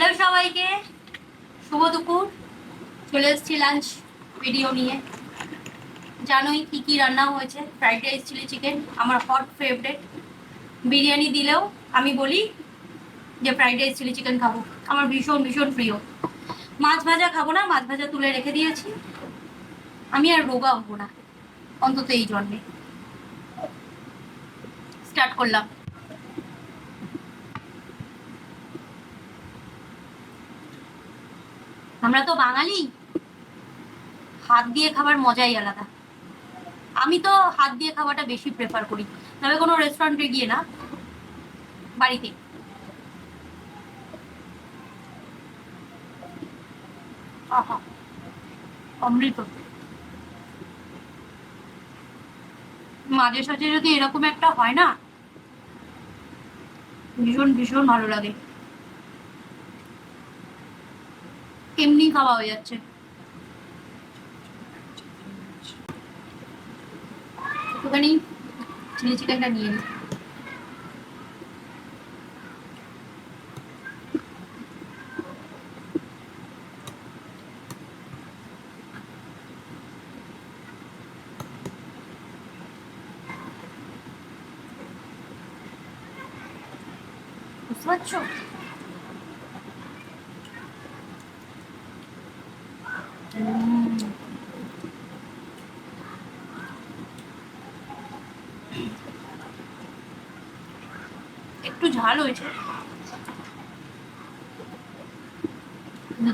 Hello সবাইকে। শুভ দুপুর। চলে এসেছি লাঞ্চ ভিডিও নিয়ে। জানোই কি কি রান্না হয়েছে। ফ্রাইড রাইস চিলি চিকেন আমার হট ফেভারেট বিরিয়ানি দিলেও আমি বলি যে ফ্রাইড রাইস চিলি চিকেন খাব। আমার ভীষণ ভীষণ প্রিয়। মাছ ভাজা খাব না, মাছ ভাজা তুলে রেখে দিয়েছি। আমি আর রোগা হব না, অন্তত এই জন্মে স্টার্ট করলাম। আমরা তো বাঙালি। হাত দিয়ে খাবার মজাই আলাদা। আমি তো হাত দিয়ে খাওয়াটা বেশি প্রেফার করি। তবে কোনো রেস্টুরেন্টে গিয়ে না, বাড়িতে। অমৃত। মাঝে সাঝে যদি এরকম একটা হয় না, ভীষণ ভীষণ ভালো লাগে। এমনি খাওয়া হয়ে যাচ্ছে? একটুখানি চিলি চিকেনটা নিয়ে নিই বুঝতে পারছ? একটু ঝাল হয়েছে।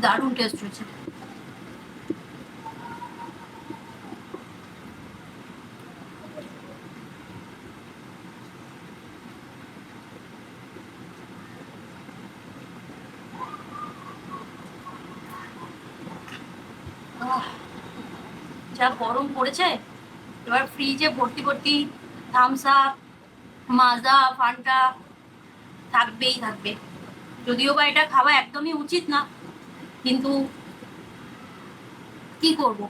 দারুণ টেস্ট হয়েছে আহ, যা গরম পড়েছে? এবার ফ্রিজে ভর্তি ভর্তি থামস আপ মাজা ফান্টা থাকবেই থাকবে। যদিও বা এটা খাওয়া একদমই উচিত না, কিন্তু কি করব?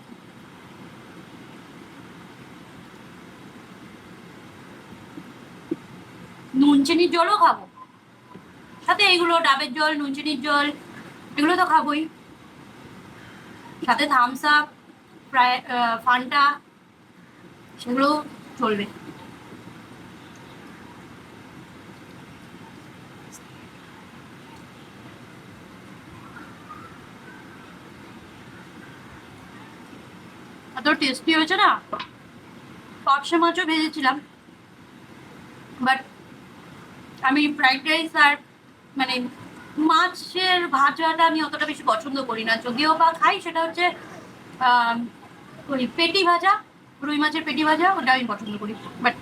নুন চিনির জলও খাব। সাথে এগুলো ডাবের জল নুন চিনির জল, এগুলো তো খাবোই। সাথে থামস আপ ফ্রাই ফান্টা সেগুলো চলবে। এত টেস্টি হয়েছে না? পার্শে মাছও ভেজেছিলাম। বাট আমি ফ্রাইড রাইস আর মানে মাছের ভাজাটা আমি অতটা বেশি পছন্দ করি না। যদিও বা খাই, সেটা হচ্ছে ওই পেটি ভাজা, রুই মাছের পেটি ভাজা ওটা আমি পছন্দ করি। বাট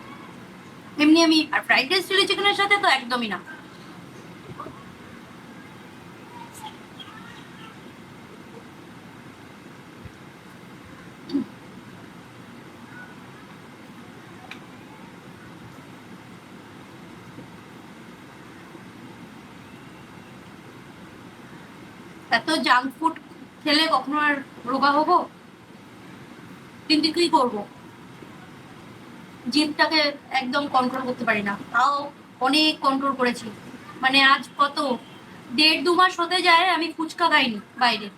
এমনি আমি আর ফ্রাইড রাইস চিলি চিকেনের সাথে তো একদমই না। এত জাঙ্ক ফুড খেলে কখনো আর রোগা হব? কিন্তু কি করব। জিমটাকে একদম কন্ট্রোল করতে পারি না। তাও অনেক কন্ট্রোল করেছি। মানে আজ কত? দেড় দু মাস হতে যায়, আমি ফুচকা খাইনি বাইরে।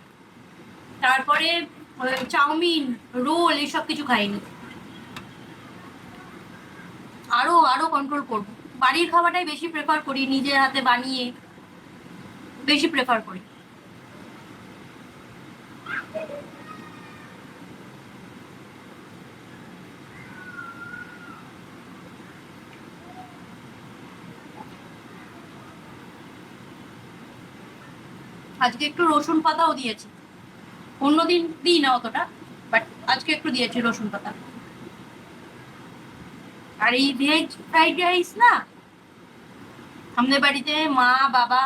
তারপরে চাউমিন, রোল এসব কিছু খাইনি। আরও আরও কন্ট্রোল করব। বাড়ির খাবারটাই বেশি প্রেফার করি, নিজের হাতে বানিয়ে বেশি প্রেফার করি। আজকে একটু রসুন পাতাও দিয়েছি। অন্যদিন দিই না অতটা বাট আজকে একটু দিয়েছি রসুন পাতা। আর এই ভেজ ফ্রাইড রাইস না, আমাদের বাড়িতে মা, বাবা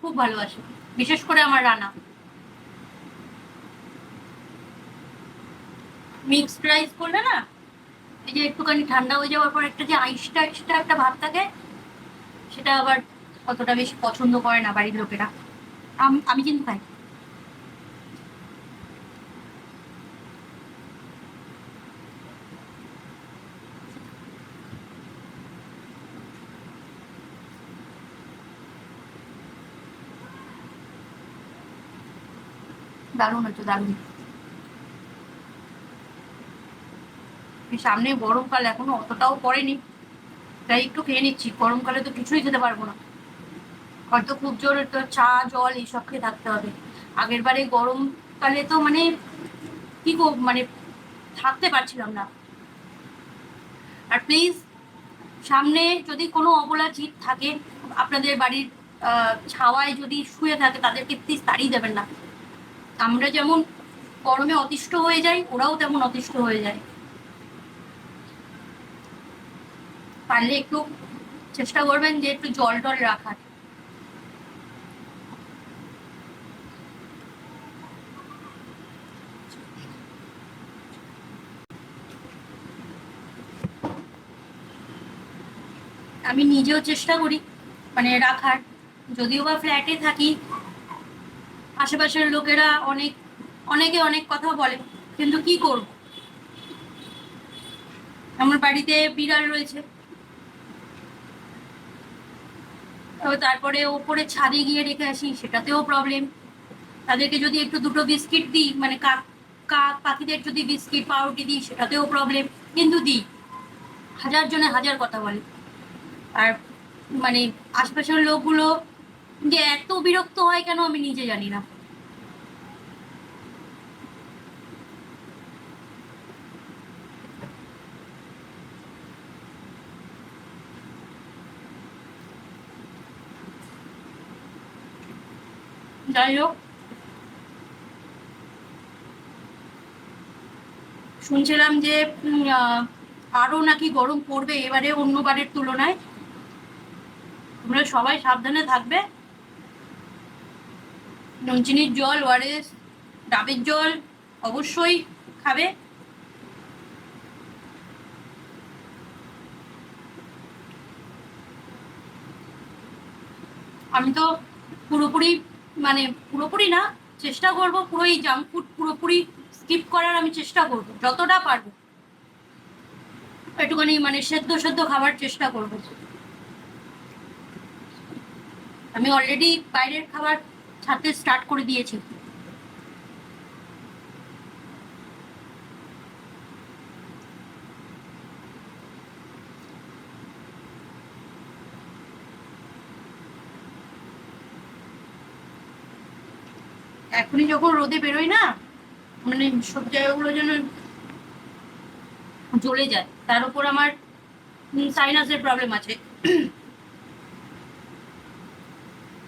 খুব ভালোবাসে, বিশেষ করে আমার রানা। মিক্সড রাইস করলে না, এই যে একটুখানি ঠান্ডা হয়ে যাওয়ার পর একটা যে আইসটা আইসটা একটা ভাব থাকে, সেটা আবার অতটা বেশি পছন্দ করে না বাড়ির লোকেরা। আম- কিন্তু খাই দারুণ হচ্ছে দারুণ। সামনে গরমকাল এখনও অতটাও পড়েনি। তাই একটু খেয়ে নিচ্ছি, গরমকালে তো কিছুই খেতে পারব না। হয়তো খুব জোর চা, জল এইসব খেয়ে থাকতে হবে। আগের বারে গরমকালে তো মানে কি মানে থাকতে পারছিলাম না। আর প্লিজ সামনে যদি কোনো অবলা জিত থাকে, আপনাদের বাড়ির ছাওয়ায় যদি শুয়ে থাকে, তাদেরকে প্লিজ তাড়িয়ে দেবেন না। আমরা যেমন গরমে অতিষ্ঠ হয়ে যাই, ওরাও তেমন অতিষ্ঠ হয়ে যায়। পারলে একটু চেষ্টা করবেন যে একটু জল টল রাখার। আমি নিজেও চেষ্টা করি মানে রাখার। যদিও বা ফ্ল্যাটে থাকি, আশেপাশের লোকেরা অনেক, অনেকে অনেক কথা বলে, কিন্তু কি করব? আমার বাড়িতে বিড়াল রয়েছে। তারপরে ওপরে ছাদে গিয়ে রেখে আসি, সেটাতেও প্রবলেম তাদেরকে যদি একটু দুটো বিস্কিট দিই মানে কাক কাক পাখিদের যদি বিস্কিট, পাউরুটি দিই, সেটাতেও প্রবলেম কিন্তু দিই। হাজার জনে হাজার কথা বলে। আর মানে আশপাশের লোকগুলো যে এত বিরক্ত হয় কেন আমি নিজে জানি না। যাই হোক। শুনছিলাম যে আরও নাকি গরম পড়বে এবারে অন্যবারের তুলনায়। তোমরা সবাই সাবধানে থাকবে। নুন চিনির জল, ওয়ারেস, ডাবের জল অবশ্যই খাবে। আমি তো পুরোপুরি মানে পুরোপুরি না, চেষ্টা করব পুরো এই জাঙ্ক ফুড পুরোপুরি স্কিপ করার আমি চেষ্টা করব, যতটা পারব। একটুখানি মানে সেদ্ধ সেদ্ধ খাবার চেষ্টা করব। আমি অলরেডি বাইরের খাবার ছাড়তে স্টার্ট করে দিয়েছি। এখনই যখন রোদে বেরোই না মানে সব জায়গাগুলো যেন জ্বলে যায়। তার উপর আমার সাইনাসের প্রবলেম আছে।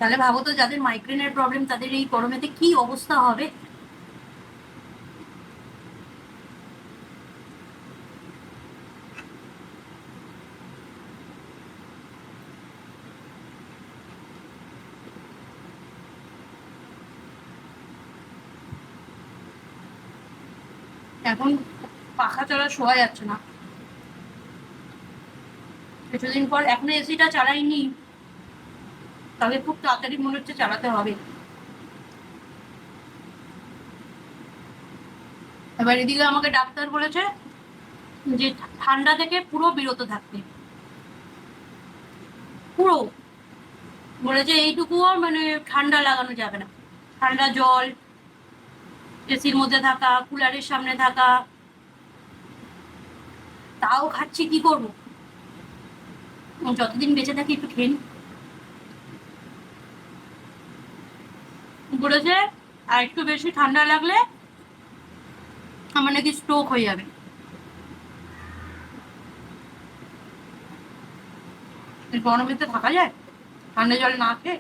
তাহলে ভাবো তো যাদের মাইগ্রেনের প্রবলেম তাদের এই গরমেতে কি অবস্থা হবে? এখন পাখা চলা শোয়া যাচ্ছে না। কিছুদিন পর এখনও এসিটা চালাইনি। তবে খুব তাড়াতাড়ি মনে হচ্ছে চালাতে হবে। এবার এদিকে আমাকে ডাক্তার বলেছে যে ঠান্ডা থেকে পুরো বিরত থাকতে। পুরো। বলেছে এইটুকুও মানে ঠান্ডা লাগানো যাবে না। ঠান্ডা জল, এসির মধ্যে থাকা, কুলারের সামনে থাকা। তাও খাচ্ছি, কি করব? যতদিন বেঁচে থাকি একটু খেয়ে বলেছে আর একটু বেশি ঠান্ডা লাগলে আমার নাকি স্ট্রোক হয়ে যাবে। এই গরমেতে থাকা যায়? ঠান্ডা জল না খেয়ে?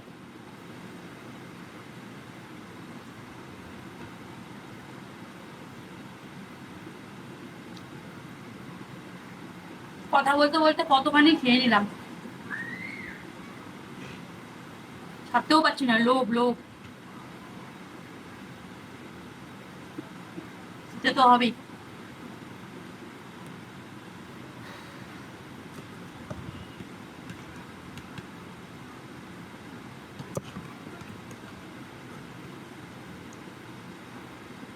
কথা বলতে বলতে কতখানি খেয়ে নিলাম। ছাড়তেও পারছি না, লোভ লোভ। খেতে তো হবেই।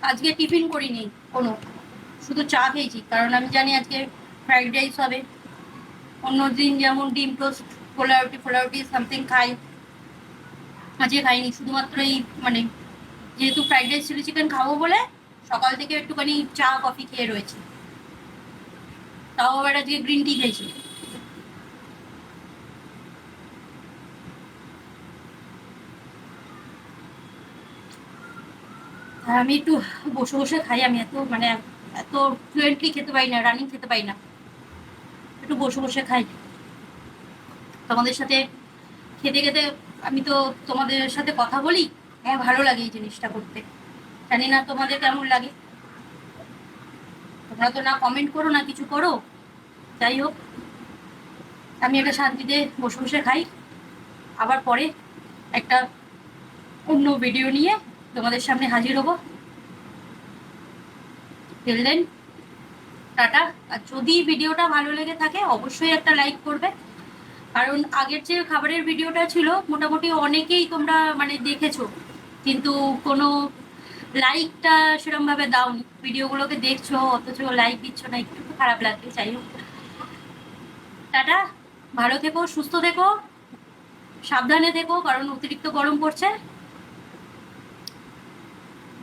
আজকে টিফিন করিনি কোনো, শুধু চা খেয়েছি, কারণ আমি জানি আজকে ফ্রাইড রাইস হবে। অন্য দিন যেমন ডিম টোস্ট, পোলাওটি পোলাওটি, সামথিং খাই। আজকে খাইনি, শুধুমাত্র এই মানে যেহেতু ফ্রাইড রাইস চিলি চিকেন খাব বলে সকাল থেকে একটুখানি চা, কফি খেয়ে রয়েছে। তাও আবার আজকে গ্রিন টি খেয়েছি। আমি একটু বসে বসে খাই, আমি এত মানে এত ফ্লুয়েন্টলি খেতে পারি না রানিং খেতে পারি না। একটু বসে বসে খাই। তোমাদের সাথে খেতে খেতে আমি তো তোমাদের সাথে কথা বলি। হ্যাঁ ভালো লাগে এই জিনিসটা করতে। জানি না তোমাদের কেমন লাগে। তোমরা তো না কমেন্ট করো, না কিছু করো। যাই হোক, আমি একটা শান্তিতে বসে বসে খাই। আবার পরে একটা অন্য ভিডিও নিয়ে তোমাদের সামনে হাজির হব। দেন টাটা। আর যদি ভিডিওটা ভালো লেগে থাকে, অবশ্যই একটা লাইক করবে। কারণ আগের যে খাবারের ভিডিওটা ছিল, মোটামুটি অনেকেই তোমরা মানে দেখেছ। কিন্তু কোনো লাইকটা সেরকম সেরমভাবে দাওনি। ভিডিওগুলোকে দেখছ, অথচ লাইক দিচ্ছ না একটু খারাপ লাগে যাই হোক। টাটা। ভালো থেকো, সুস্থ থেকো। সাবধানে থেকো, কারণ অতিরিক্ত গরম পড়ছে।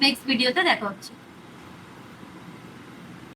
নেক্সট ভিডিওতে দেখা হচ্ছে।